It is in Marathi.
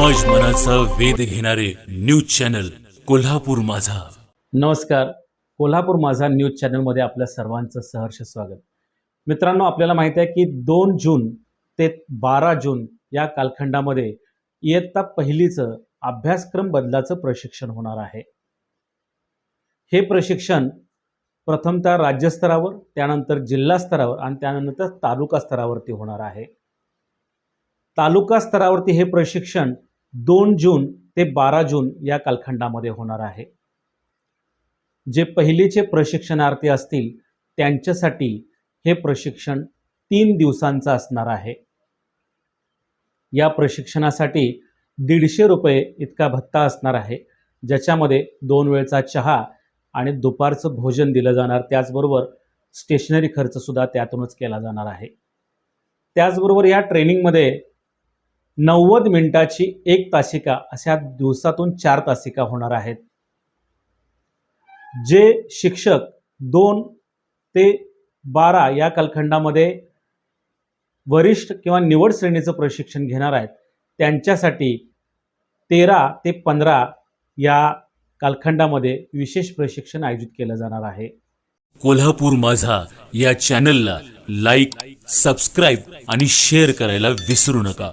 ज्ञानाचा वेध घेणारे न्यूज चॅनल कोल्हापूर माझा. नमस्कार. कोल्हापूर माझा न्यूज चॅनलमध्ये आपल्या सर्वांचं सहर्ष स्वागत. मित्रांनो आपल्याला माहिती आहे की दोन जून ते बारा जून या कालखंडामध्ये इयत्ता पहिलीचं अभ्यासक्रम बदलाचं प्रशिक्षण होणार आहे. हे प्रशिक्षण प्रथमतः राज्यस्तरावर त्यानंतर जिल्हा स्तरावर आणि त्यानंतर तालुका स्तरावरती होणार आहे. तालुका स्तरावरती हे प्रशिक्षण दोन जून ते बारा जून या कालखंडामध्ये होणार आहे. जे पहिलीचे प्रशिक्षणार्थी असतील त्यांच्यासाठी हे प्रशिक्षण तीन दिवसांचं असणार आहे. या प्रशिक्षणासाठी दीडशे रुपये इतका भत्ता असणार आहे ज्याच्यामध्ये दोन वेळचा चहा आणि दुपारचं भोजन दिलं जाणार. त्याचबरोबर स्टेशनरी खर्चसुद्धा त्यातूनच केला जाणार आहे. त्याचबरोबर या ट्रेनिंगमध्ये नव्वद मिनिटाची एक तासिका अशा दिवसातून चार तासिका होणार आहेत. जे शिक्षक दोन ते बारा या कालखंडामध्ये वरिष्ठ किंवा निवड श्रेणीचं प्रशिक्षण घेणार आहेत. त्यांच्यासाठी तेरा ते पंधरा या कालखंडामध्ये विशेष प्रशिक्षण आयोजित केलं जाणार आहे. कोल्हापूर माझा या चॅनलला लाईक सबस्क्राईब आणि शेअर करायला विसरू नका.